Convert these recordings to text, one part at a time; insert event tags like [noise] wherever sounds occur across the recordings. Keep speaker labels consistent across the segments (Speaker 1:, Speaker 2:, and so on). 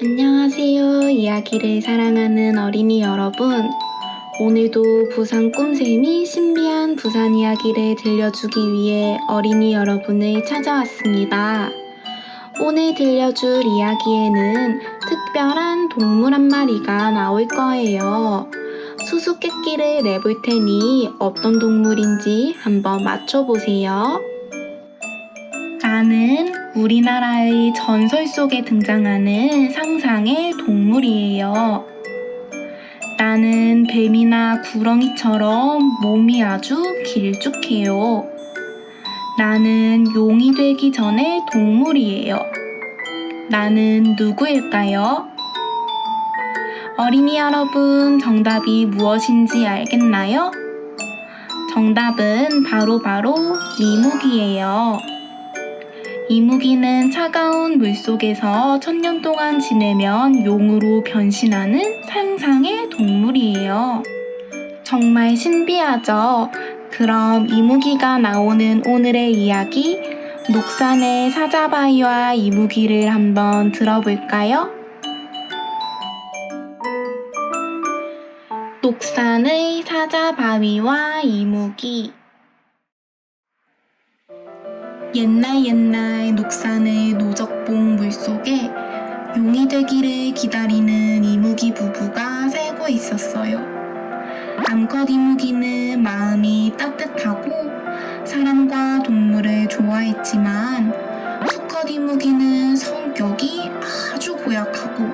Speaker 1: 안녕하세요. 이야기를 사랑하는 어린이 여러분. 오늘도 부산 꿈샘이 신비한 부산 이야기를 들려주기 위해 어린이 여러분을 찾아왔습니다. 오늘 들려줄 이야기에는 특별한 동물 한 마리가 나올 거예요. 수수께끼를 내볼 테니 어떤 동물인지 한번 맞춰보세요. 나는 우리나라의 전설 속에 등장하는 상상의 동물이에요. 나는 뱀이나 구렁이처럼 몸이 아주 길쭉해요. 나는 용이 되기 전의 동물이에요. 나는 누구일까요? 어린이 여러분, 정답이 무엇인지 알겠나요? 정답은 바로바로 이무기예요. 이무기는 차가운 물 속에서 천년 동안 지내면 용으로 변신하는 상상의 동물이에요. 정말 신비하죠? 그럼 이무기가 나오는 오늘의 이야기, 녹산의 사자바위와 이무기를 한번 들어볼까요? 녹산의 사자바위와 이무기 옛날 옛날 녹산의 노적봉 물속에 용이 되기를 기다리는 이무기 부부가 살고 있었어요. 암컷 이무기는 마음이 따뜻하고 사람과 동물을 좋아했지만 수컷 이무기는 성격이 아주 고약하고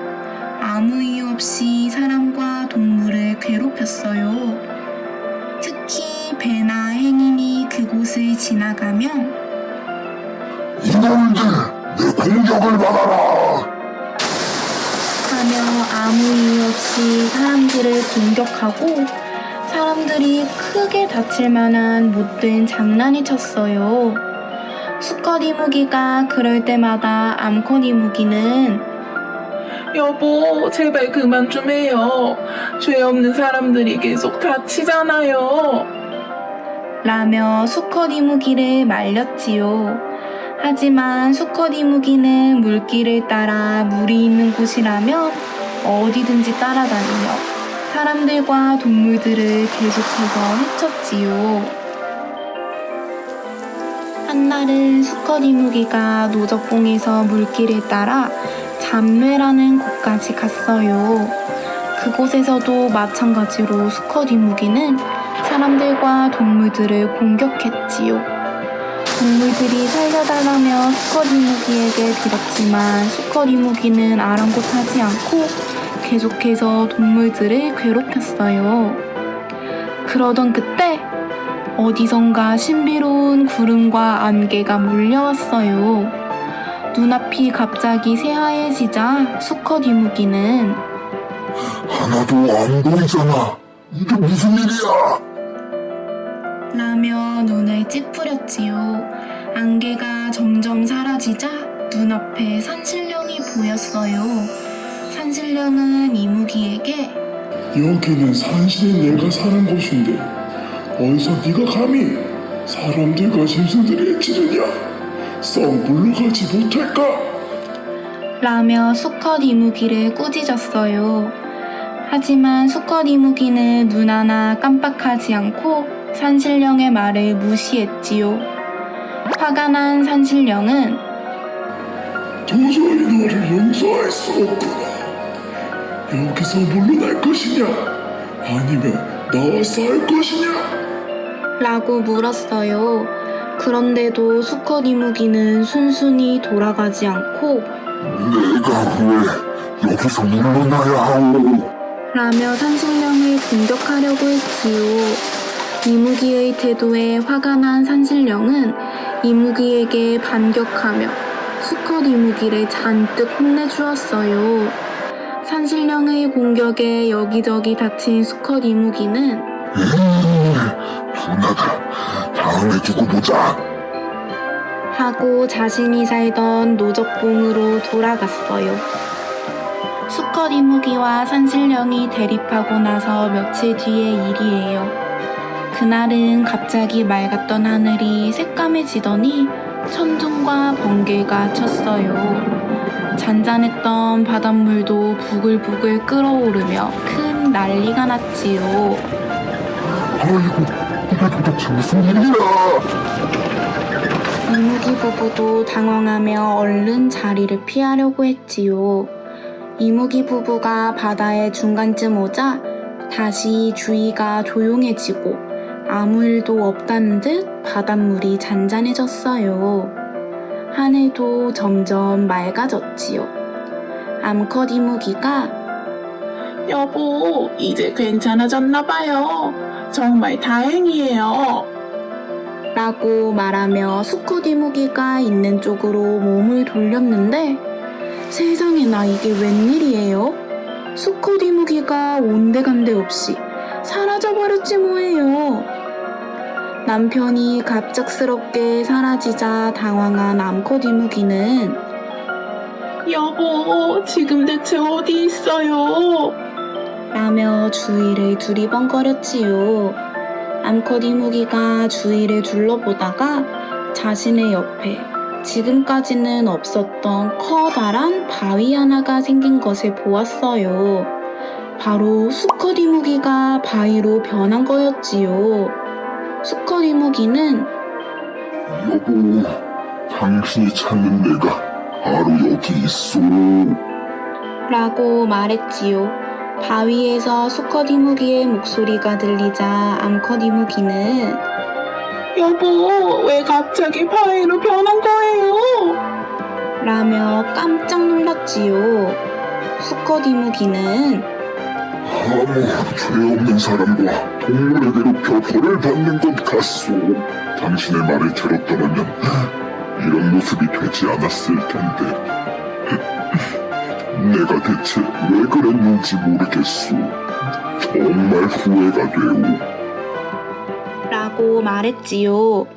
Speaker 1: 아무 이유 없이 사람과 동물을 괴롭혔어요. 특히 배나 행인이 그곳을 지나가면
Speaker 2: 이놈들 내 공격을 받아라
Speaker 1: 하며 아무 이유 없이 사람들을 공격하고 사람들이 크게 다칠 만한 못된 장난이 쳤어요. 수컷 이무기가 그럴 때마다 암컷 이무기는
Speaker 3: 여보, 제발 그만 좀 해요. 죄 없는 사람들이 계속 다치잖아요.
Speaker 1: 라며 수컷 이무기를 말렸지요. 하지만 수컷 이무기는 물길을 따라 물이 있는 곳이라면 어디든지 따라다니며 사람들과 동물들을 계속해서 헤쳤지요. 한날은 수컷 이무기가 노적봉에서 물길을 따라 잠뇌라는 곳까지 갔어요. 그곳에서도 마찬가지로 수컷 이무기는 사람들과 동물들을 공격했지요. 동물들이 살려달라며 수컷 이무기에게 빌었지만 수컷 이무기는 아랑곳하지 않고 계속해서 동물들을 괴롭혔어요. 그러던 그때 어디선가 신비로운 구름과 안개가 몰려왔어요. 눈앞이 갑자기 새하얘지자 수컷 이무기는
Speaker 2: 하나도 안 보이잖아 이게 무슨 일이야
Speaker 1: 라며 눈을 찌푸렸지요. 안개가 점점 사라지자 눈앞에 산신령이 보였어요. 산신령은 이무기에게
Speaker 4: 여기는 산신의 내가 사는 곳인데 어디서 네가 감히 사람들과 짐승들이 해치느냐 썩 물러가지 못할까
Speaker 1: 라며 수컷 이무기를 꾸짖었어요. 하지만 수컷 이무기는 눈 하나 깜빡하지 않고 산신령의 말을 무시했지요. 화가 난 산신령은
Speaker 4: 도저히 너를 용서할 수 없구나 여기서 물러날 것이냐 아니면 나와 싸울 것이냐
Speaker 1: 라고 물었어요. 그런데도 수컷 이무기는 순순히 돌아가지 않고
Speaker 2: 내가 왜 여기서 물러나야 하오
Speaker 1: 라며 산신령을 공격하려고 했지요. 이무기의 태도에 화가 난 산신령은 이무기에게 반격하며 수컷 이무기를 잔뜩 혼내주었어요. 산신령의 공격에 여기저기 다친 수컷 이무기는
Speaker 2: 분하다 다음에 두고 보자
Speaker 1: 하고 자신이 살던 노적봉으로 돌아갔어요. 수컷 이무기와 산신령이 대립하고 나서 며칠 뒤의 일이에요. 그날은 갑자기 맑았던 하늘이 새까매지더니 천둥과 번개가 쳤어요. 잔잔했던 바닷물도 부글부글 끓어오르며 큰 난리가 났지요.
Speaker 2: 아이고, 이게 도대체 무슨 일이야?
Speaker 1: 이무기 부부도 당황하며 얼른 자리를 피하려고 했지요. 이무기 부부가 바다의 중간쯤 오자 다시 주위가 조용해지고 아무 일도 없다는 듯 바닷물이 잔잔해졌어요. 하늘도 점점 맑아졌지요. 암컷 이무기가
Speaker 3: 여보, 이제 괜찮아졌나봐요. 정말 다행이에요.
Speaker 1: 라고 말하며 수컷 이무기가 있는 쪽으로 몸을 돌렸는데 세상에나 이게 웬일이에요? 수컷 이무기가 온데간데 없이 사라져버렸지 뭐예요. 남편이 갑작스럽게 사라지자 당황한 암컷 이무기는
Speaker 3: 여보, 지금 대체 어디 있어요?
Speaker 1: 라며 주위를 두리번거렸지요. 암컷 이무기가 주위를 둘러보다가 자신의 옆에 지금까지는 없었던 커다란 바위 하나가 생긴 것을 보았어요. 바로 수컷 이무기가 바위로 변한 거였지요. 수컷 이무기는
Speaker 2: 여보, 당신이 찾는 내가 바로 여기 있어.
Speaker 1: 라고 말했지요. 바위에서 수컷 이무기의 목소리가 들리자 암컷 이무기는
Speaker 3: 여보, 왜 갑자기 바위로 변한 거예요?
Speaker 1: 라며 깜짝 놀랐지요. 수컷 이무기는
Speaker 2: 아무 죄 없는 사람과 동물에 괴롭혀 벌을 받는 것 같소. 당신의 말을 들었더라면 이런 모습이 되지 않았을 텐데. [laughs] 내가 대체 왜 그랬는지 모르겠소. 정말 후회가 되오.
Speaker 1: 라고 말했지요.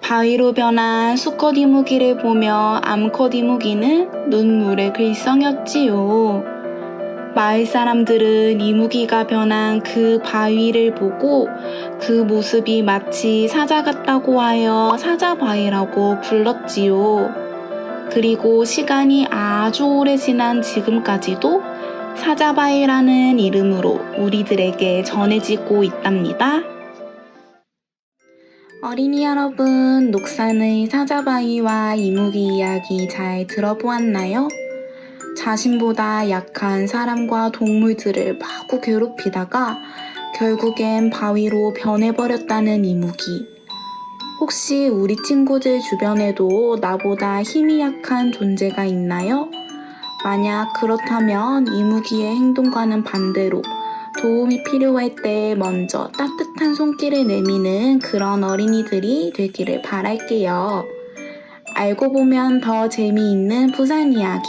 Speaker 1: 바위로 변한 수컷 이무기를 보며 암컷 이무기는 눈물에 글썽였지요. 마을 사람들은 이무기가 변한 그 바위를 보고 그 모습이 마치 사자 같다고 하여 사자바위라고 불렀지요. 그리고 시간이 아주 오래 지난 지금까지도 사자바위라는 이름으로 우리들에게 전해지고 있답니다. 어린이 여러분, 녹산의 사자바위와 이무기 이야기 잘 들어보았나요? 자신보다 약한 사람과 동물들을 마구 괴롭히다가 결국엔 바위로 변해버렸다는 이무기. 혹시 우리 친구들 주변에도 나보다 힘이 약한 존재가 있나요? 만약 그렇다면 이무기의 행동과는 반대로 도움이 필요할 때 먼저 따뜻한 손길을 내미는 그런 어린이들이 되기를 바랄게요. 알고 보면 더 재미있는 부산 이야기.